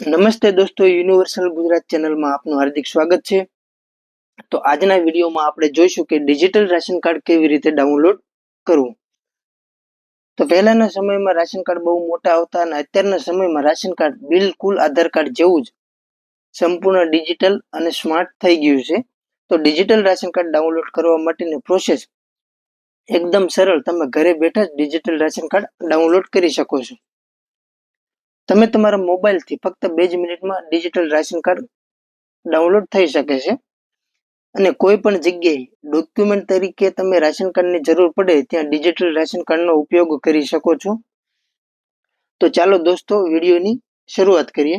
નમસ્તે દોસ્તો યુનિવર્સલ ગુજરાત ચેનલમાં આપનું હાર્દિક સ્વાગત છે. તો આજના વિડીયોમાં આપણે જોઈશું કે ડિજિટલ રાશન કાર્ડ કેવી રીતે ડાઉનલોડ કરવું. તો પહેલાના સમયમાં રાશન કાર્ડ બહુ મોટા આવતા અને અત્યારના સમયમાં રાશન કાર્ડ બિલકુલ આધાર કાર્ડ જેવું જ સંપૂર્ણ ડિજિટલ અને સ્માર્ટ થઈ ગયું છે. તો ડિજિટલ રાશન કાર્ડ ડાઉનલોડ કરવા માટેની પ્રોસેસ એકદમ સરળ. તમે ઘરે બેઠા જ ડિજિટલ રાશન કાર્ડ ડાઉનલોડ કરી શકો છો. તમે તમારા મોબાઈલથી ફક્ત બે જ મિનિટમાં ડિજિટલ રાશન કાર્ડ ડાઉનલોડ થઈ શકે છે. અને કોઈ પણ જગ્યાએ ડોક્યુમેન્ટ તરીકે તમે રાશન કાર્ડની જરૂર પડે ત્યાં ડિજિટલ રાશન કાર્ડનો ઉપયોગ કરી શકો છો. તો ચાલો દોસ્તો, વિડીયોની શરૂઆત કરીએ.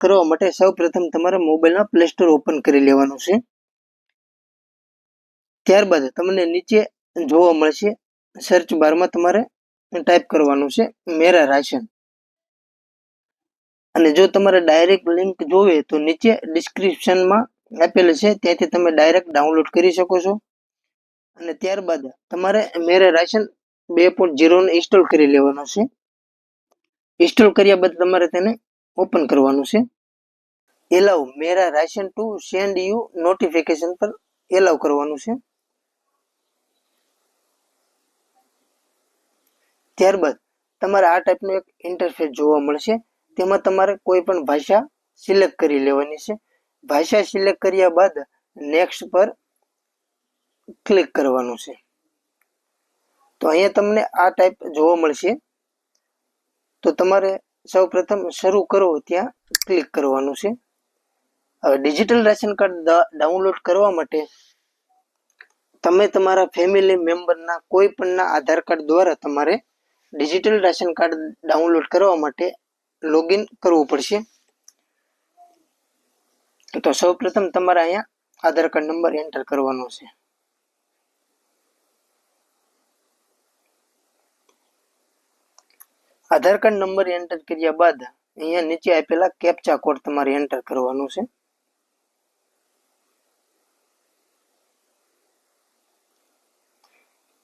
કરવા માટે સૌ પ્રથમ તમારા મોબાઈલના પ્લે સ્ટોર ઓપન કરી લેવાનું છે. ત્યારબાદ તમને નીચે જોવા મળશે સર્ચ બારમાં તમારે ટાઈપ કરવાનું છે, મેરા રાશન. અને જો તમારે ડાયરેક્ટ લિંક જોવે તો નીચે ડિસ્ક્રિપ્શનમાં આપેલું છે, ત્યાંથી તમે ડાયરેક્ટ ડાઉનલોડ કરી શકો છો. અને ત્યારબાદ તમારે મેરા રાશન બે પોઈન્ટ ઝીરોને ઇન્સ્ટોલ કરી લેવાનો છે. ઇન્સ્ટોલ કર્યા બાદ તમારે તેને ઓપન કરવાનું છે. Allow Mera ration to send you notification પર એલાવ કરવાનું છે. ત્યારબાદ તમારે આ ટાઈપનું એક ઇન્ટરફેસ જોવા મળશે. તેમાં તમારે કોઈ પણ ભાષા સિલેક્ટ કરી લેવાની છે. ભાષા સિલેક્ટ કર્યા બાદ નેક્સ્ટ પર ક્લિક કરવાનું છે. તો અહીંયા તમને આ ટાઈપ જોવા મળશે. તો તમારે સૌ પ્રથમ શરૂ કરો ત્યાં ક્લિક કરવાનું છે. હવે ડિજિટલ રાશન કાર્ડ ડાઉનલોડ કરવા માટે તમે તમારા ફેમિલી મેમ્બરના કોઈ પણના આધાર કાર્ડ દ્વારા તમારે ડિજિટલ રાશન કાર્ડ ડાઉનલોડ કરવા માટે લોગિન કરવું પડશે. તો સૌ પ્રથમ તમારે અહીંયા આધાર કાર્ડ નંબર એન્ટર કરવાનો છે. આધાર કાર્ડ નંબર એન્ટર કર્યા બાદ અહીંયા નીચે આપેલા કેપ્ચા કોડ તમારે એન્ટર કરવાનો છે.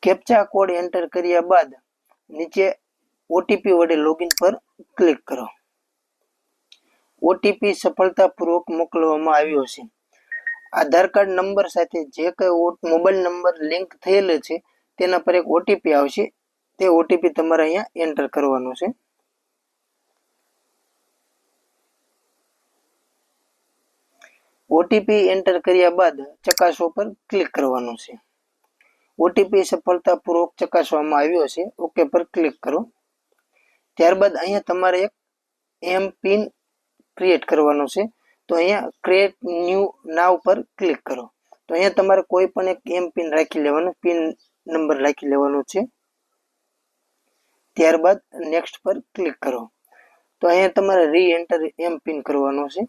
કેપ્ચા કોડ એન્ટર કર્યા બાદ નીચે ઓટીપી વડે લોગિન પર ક્લિક કરો. ઓટીપી સફળતાપૂર્વક મોકલવામાં આવ્યો છે. આધાર કાર્ડ નંબર સાથે જે કંઈ મોબાઈલ નંબર લિંક થયેલો છે, તેના પર એક ઓટીપી આવશે. તે ઓટીપી તમારે અહીંયા એન્ટર કરવાનો છે. ઓટીપી એન્ટર કર્યા બાદ ચકાસો પર ક્લિક કરવાનું છે. ઓટીપી સફળતાપૂર્વક ચકાસવામાં આવ્યો છે. ઓકે પર ક્લિક કરો. ત્યારબાદ અહીંયા તમારે એક એમ પિન ક્રિએટ કરવાનો છે. તો અહીંયા ક્રિએટ ન્યૂ નાવ પર ક્લિક કરો. તો અહીંયા તમારે કોઈ પણ એક એમ પિન રાખી લેવાનો પિન નંબર રાખી લેવાનો છે. ત્યારબાદ નેક્સ્ટ પર ક્લિક કરો. તો અહીંયા તમારે રી એન્ટર એમ પિન કરવાનો છે.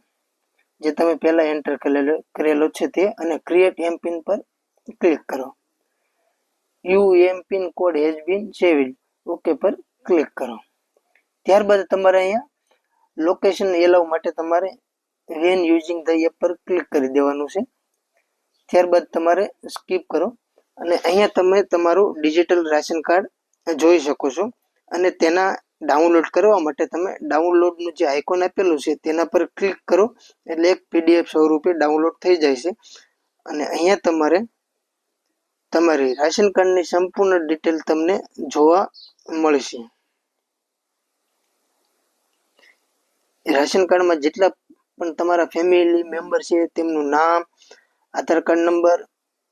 જે તમે પહેલાં એન્ટર કરેલો કરેલો છે તે. અને ક્રિએટ એમ પિન પર ક્લિક કરો. You M pin code has been saved okay પર ક્લિક કરો. ત્યારબાદ તમારે અહીંયા લોકેશન એલાવ માટે તમારે વેન યુઝિંગ ધ એપ પર ક્લિક કરી દેવાનું છે. ત્યારબાદ તમારે સ્કીપ કરો. અને અહીંયા તમે તમારું ડિજિટલ રાશન કાર્ડ જોઈ શકો છો. અને તેના ડાઉનલોડ કરવા માટે તમે ડાઉનલોડનું જે આઇકોન આપેલું છે તેના પર ક્લિક કરો. એટલે એક પીડીએફ સ્વરૂપે ડાઉનલોડ થઈ જાય છે. અને અહીંયા તમારે તમારી રાશન કાર્ડની સંપૂર્ણ ડિટેલ તમને જોવા મળશે. રાશન કાર્ડમાં જેટલા પણ તમારા ફેમિલી મેમ્બર છે, તેમનું નામ, આધાર કાર્ડ નંબર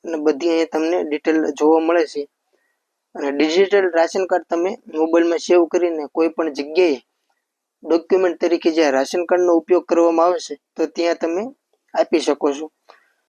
અને બધી અહીંયા તમને ડિટેલ જોવા મળે છે. અને ડિજિટલ રાશન કાર્ડ તમે મોબાઈલમાં સેવ કરીને કોઈ પણ જગ્યાએ ડોક્યુમેન્ટ તરીકે જ્યાં રાશન કાર્ડનો ઉપયોગ કરવામાં આવે છે, તો ત્યાં તમે આપી શકો છો.